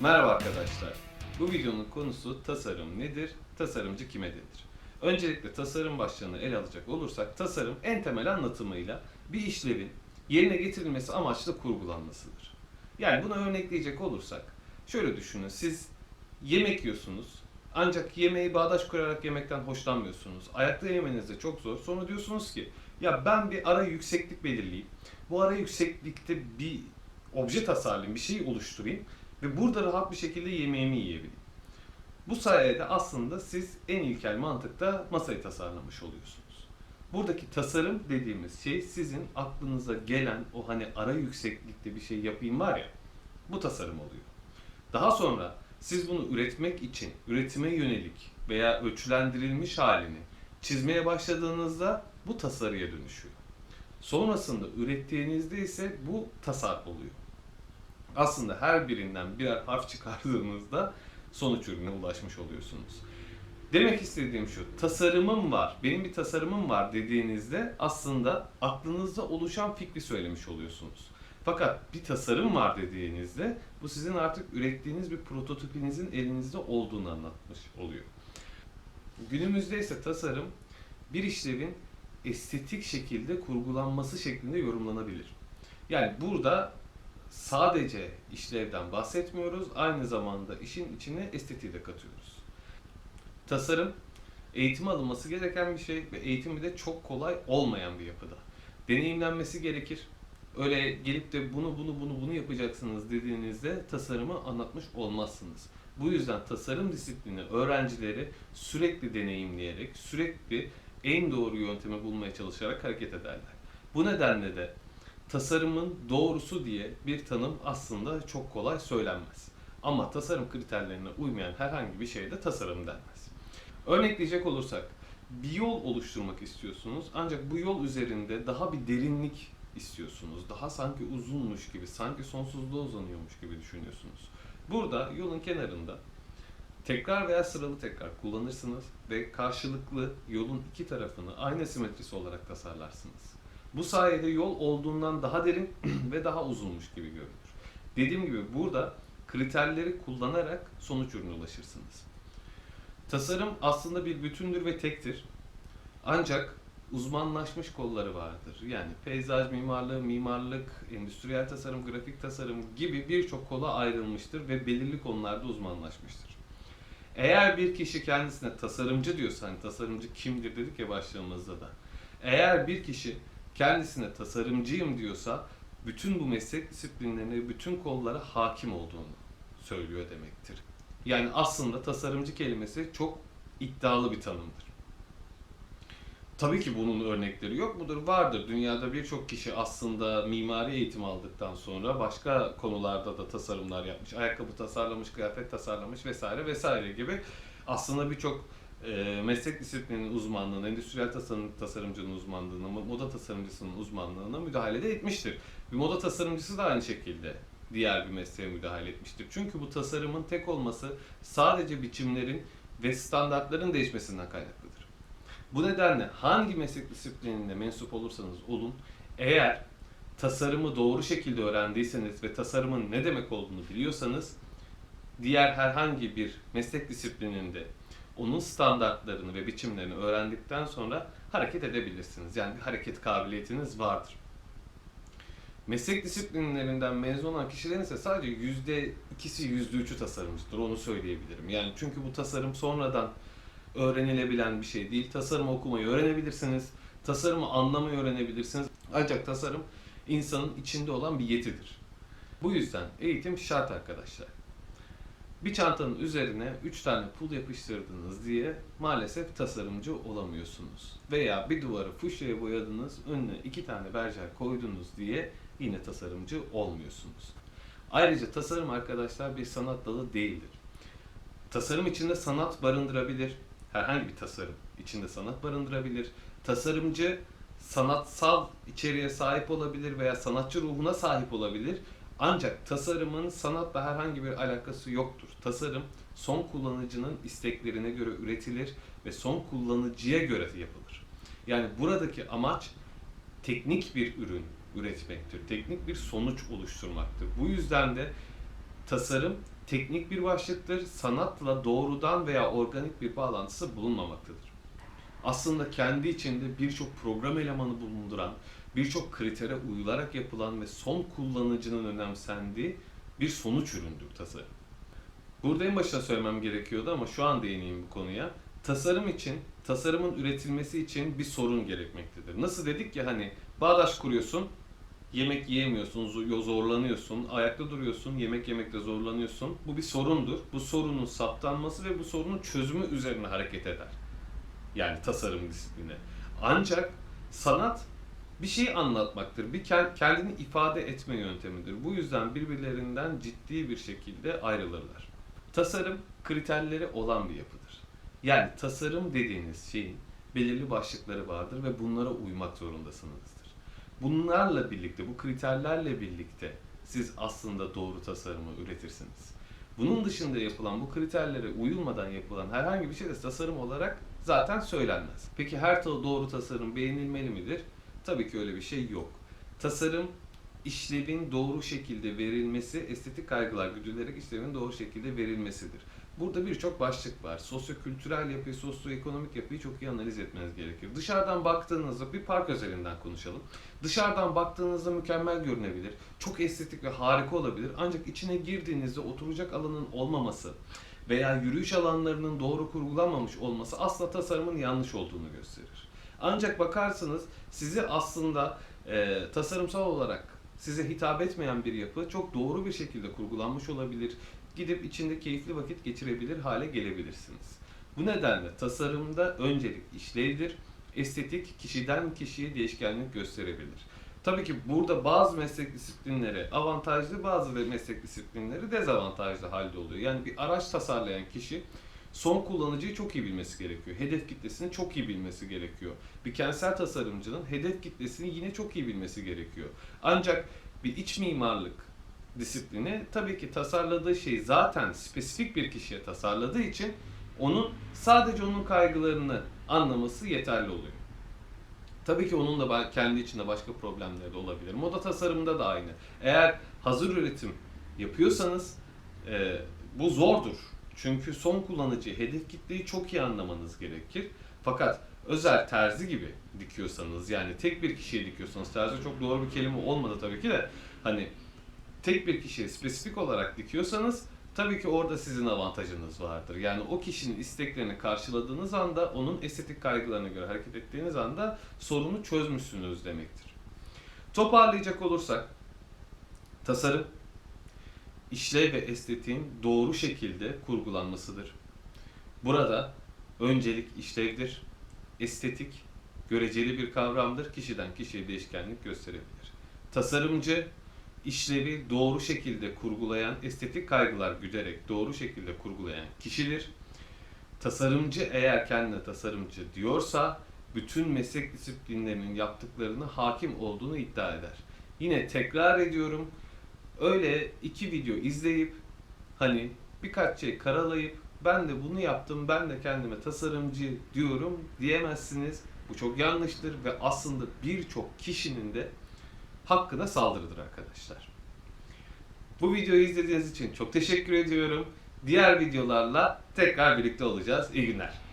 Merhaba arkadaşlar. Bu videonun konusu tasarım nedir, tasarımcı kime denir? Öncelikle tasarım başlığını ele alacak olursak tasarım en temel anlatımıyla bir işlevin yerine getirilmesi amaçlı kurgulanmasıdır. Yani bunu örnekleyecek olursak şöyle düşünün siz yemek yiyorsunuz ancak yemeği bağdaş kurarak yemekten hoşlanmıyorsunuz. Ayakta yemeniz de çok zor. Sonra diyorsunuz ki ya ben bir ara yükseklik belirleyeyim. Bu ara yükseklikte bir obje tasarlayayım, bir şey oluşturayım ve burada rahat bir şekilde yemeğimi yiyebileyim. Bu sayede aslında siz en ilkel mantıkta masayı tasarlamış oluyorsunuz. Buradaki tasarım dediğimiz şey sizin aklınıza gelen o hani ara yükseklikte bir şey yapayım var ya bu tasarım oluyor. Daha sonra siz bunu üretmek için üretime yönelik veya ölçülendirilmiş halini çizmeye başladığınızda bu tasarıya dönüşüyor. Sonrasında ürettiğinizde ise bu tasar oluyor. Aslında her birinden birer harf çıkardığınızda sonuç ürüne ulaşmış oluyorsunuz. Demek istediğim şu, tasarımım var, benim bir tasarımım var dediğinizde aslında aklınızda oluşan fikri söylemiş oluyorsunuz. Fakat bir tasarım var dediğinizde bu sizin artık ürettiğiniz bir prototipinizin elinizde olduğunu anlatmış oluyor. Günümüzde ise tasarım bir işlevin estetik şekilde kurgulanması şeklinde yorumlanabilir. Yani burada sadece işlevden bahsetmiyoruz, aynı zamanda işin içine estetiği de katıyoruz. Tasarım eğitim alınması gereken bir şey ve eğitimi de çok kolay olmayan bir yapıda. Deneyimlenmesi gerekir. Öyle gelip de bunu bunu bunu bunu yapacaksınız dediğinizde tasarımı anlatmış olmazsınız. Bu yüzden tasarım disiplini öğrencileri sürekli deneyimleyerek, sürekli en doğru yöntemi bulmaya çalışarak hareket ederler. Bu nedenle de tasarımın doğrusu diye bir tanım aslında çok kolay söylenmez. Ama tasarım kriterlerine uymayan herhangi bir şeye de tasarım denmez. Örnekleyecek olursak bir yol oluşturmak istiyorsunuz ancak bu yol üzerinde daha bir derinlik istiyorsunuz. Daha sanki uzunmuş gibi, sanki sonsuzluğa uzanıyormuş gibi düşünüyorsunuz. Burada yolun kenarında tekrar veya sıralı tekrar kullanırsınız ve karşılıklı yolun iki tarafını aynı simetrisi olarak tasarlarsınız. Bu sayede yol olduğundan daha derin ve daha uzunmuş gibi görünür. Dediğim gibi burada kriterleri kullanarak sonuç ürüne ulaşırsınız. Tasarım aslında bir bütündür ve tektir. Ancak uzmanlaşmış kolları vardır. Yani peyzaj mimarlığı, mimarlık, endüstriyel tasarım, grafik tasarım gibi birçok kola ayrılmıştır ve belirli konularda uzmanlaşmıştır. Eğer bir kişi kendisine tasarımcı diyorsa, hani tasarımcı kimdir dedik ya başlığımızda da. Eğer bir kişi kendisine tasarımcıyım diyorsa bütün bu meslek disiplinlerine, bütün kollara hakim olduğunu söylüyor demektir. Yani aslında tasarımcı kelimesi çok iddialı bir tanımdır. Tabii ki bunun örnekleri yok mudur? Vardır. Dünyada birçok kişi aslında mimari eğitim aldıktan sonra başka konularda da tasarımlar yapmış. Ayakkabı tasarlamış, kıyafet tasarlamış vesaire vesaire gibi. Aslında birçok e, meslek disiplininin uzmanlığına, endüstriyel tasarım tasarımcının uzmanlığına, moda tasarımcısının uzmanlığına müdahale de etmiştir. Bir moda tasarımcısı da aynı şekilde diğer bir mesleğe müdahale etmiştir. Çünkü bu tasarımın tek olması sadece biçimlerin ve standartların değişmesinden kaynaklıdır. Bu nedenle hangi meslek disiplinine mensup olursanız olun, eğer tasarımı doğru şekilde öğrendiyseniz ve tasarımın ne demek olduğunu biliyorsanız, diğer herhangi bir meslek disiplininde onun standartlarını ve biçimlerini öğrendikten sonra hareket edebilirsiniz. Yani bir hareket kabiliyetiniz vardır. Meslek disiplinlerinden mezun olan kişilerin ise sadece yüzde ikisi, yüzde üçü tasarımcıdır. Onu söyleyebilirim. Yani çünkü bu tasarım sonradan öğrenilebilen bir şey değil. Tasarım okumayı öğrenebilirsiniz. Tasarımı anlamayı öğrenebilirsiniz. Ancak tasarım insanın içinde olan bir yetidir. Bu yüzden eğitim şart arkadaşlar. Bir çantanın üzerine 3 tane pul yapıştırdınız diye maalesef tasarımcı olamıyorsunuz. Veya bir duvarı fuşyaya boyadınız, önüne 2 tane berjer koydunuz diye yine tasarımcı olmuyorsunuz. Ayrıca tasarım arkadaşlar bir sanat dalı değildir. Tasarım içinde sanat barındırabilir. Herhangi bir tasarım içinde sanat barındırabilir. Tasarımcı sanatsal içeriğe sahip olabilir veya sanatçı ruhuna sahip olabilir. Ancak tasarımın sanatla herhangi bir alakası yoktur. Tasarım son kullanıcının isteklerine göre üretilir ve son kullanıcıya göre yapılır. Yani buradaki amaç teknik bir ürün üretmektir. Teknik bir sonuç oluşturmaktır. Bu yüzden de tasarım teknik bir başlıktır. Sanatla doğrudan veya organik bir bağlantısı bulunmamaktadır. Aslında kendi içinde birçok program elemanı bulunduran, birçok kritere uyularak yapılan ve son kullanıcının önemsendiği bir sonuç üründür tasarım. Burada en başta söylemem gerekiyordu ama şu an değineyim bu konuya. Tasarım için, tasarımın üretilmesi için bir sorun gerekmektedir. Nasıl dedik ya hani bağdaş kuruyorsun, yemek yiyemiyorsun, zo- zorlanıyorsun, ayakta duruyorsun, yemek yemekte zorlanıyorsun. Bu bir sorundur. Bu sorunun saptanması ve bu sorunun çözümü üzerine hareket eder. Yani tasarım disiplini. Ancak sanat bir şey anlatmaktır. Bir ken- kendini ifade etme yöntemidir. Bu yüzden birbirlerinden ciddi bir şekilde ayrılırlar. Tasarım kriterleri olan bir yapıdır. Yani tasarım dediğiniz şeyin belirli başlıkları vardır ve bunlara uymak zorundasınızdır. Bunlarla birlikte, bu kriterlerle birlikte siz aslında doğru tasarımı üretirsiniz. Bunun dışında yapılan, bu kriterlere uyulmadan yapılan herhangi bir şey de tasarım olarak zaten söylenmez. Peki her doğru tasarım beğenilmeli midir? Tabii ki öyle bir şey yok. Tasarım işlevin doğru şekilde verilmesi, estetik kaygılar güdülerek işlevin doğru şekilde verilmesidir. Burada birçok başlık var. Sosyokültürel yapıyı, sosyoekonomik yapıyı çok iyi analiz etmeniz gerekir. Dışarıdan baktığınızda bir park özelinden konuşalım. Dışarıdan baktığınızda mükemmel görünebilir. Çok estetik ve harika olabilir. Ancak içine girdiğinizde oturacak alanın olmaması veya yürüyüş alanlarının doğru kurgulanmamış olması aslında tasarımın yanlış olduğunu gösterir. Ancak bakarsınız sizi aslında e, tasarımsal olarak size hitap etmeyen bir yapı çok doğru bir şekilde kurgulanmış olabilir. Gidip içinde keyifli vakit geçirebilir hale gelebilirsiniz. Bu nedenle tasarımda öncelik işlevdir. Estetik kişiden kişiye değişkenlik gösterebilir. Tabii ki burada bazı meslek disiplinleri avantajlı, bazı meslek disiplinleri dezavantajlı halde oluyor. Yani bir araç tasarlayan kişi son kullanıcıyı çok iyi bilmesi gerekiyor. Hedef kitlesini çok iyi bilmesi gerekiyor. Bir kentsel tasarımcının hedef kitlesini yine çok iyi bilmesi gerekiyor. Ancak bir iç mimarlık disiplini tabii ki tasarladığı şey zaten spesifik bir kişiye tasarladığı için onun sadece onun kaygılarını anlaması yeterli oluyor. Tabii ki onun da kendi içinde başka problemleri de olabilir. Moda tasarımında da aynı. Eğer hazır üretim yapıyorsanız e, bu zordur. Çünkü son kullanıcı hedef kitleyi çok iyi anlamanız gerekir. Fakat özel terzi gibi dikiyorsanız yani tek bir kişiye dikiyorsanız terzi çok doğru bir kelime olmadı tabii ki de hani tek bir kişiye spesifik olarak dikiyorsanız tabii ki orada sizin avantajınız vardır. Yani o kişinin isteklerini karşıladığınız anda onun estetik kaygılarına göre hareket ettiğiniz anda sorunu çözmüşsünüz demektir. Toparlayacak olursak tasarım işlev ve estetiğin doğru şekilde kurgulanmasıdır. Burada öncelik işlevdir. Estetik göreceli bir kavramdır. Kişiden kişiye değişkenlik gösterebilir. Tasarımcı işlevi doğru şekilde kurgulayan, estetik kaygılar güderek doğru şekilde kurgulayan kişidir. Tasarımcı eğer kendine tasarımcı diyorsa bütün meslek disiplinlerinin yaptıklarını hakim olduğunu iddia eder. Yine tekrar ediyorum. Öyle iki video izleyip hani birkaç şey karalayıp ben de bunu yaptım, ben de kendime tasarımcı diyorum diyemezsiniz. Bu çok yanlıştır ve aslında birçok kişinin de hakkına saldırıdır arkadaşlar. Bu videoyu izlediğiniz için çok teşekkür ediyorum. Diğer videolarla tekrar birlikte olacağız. İyi günler.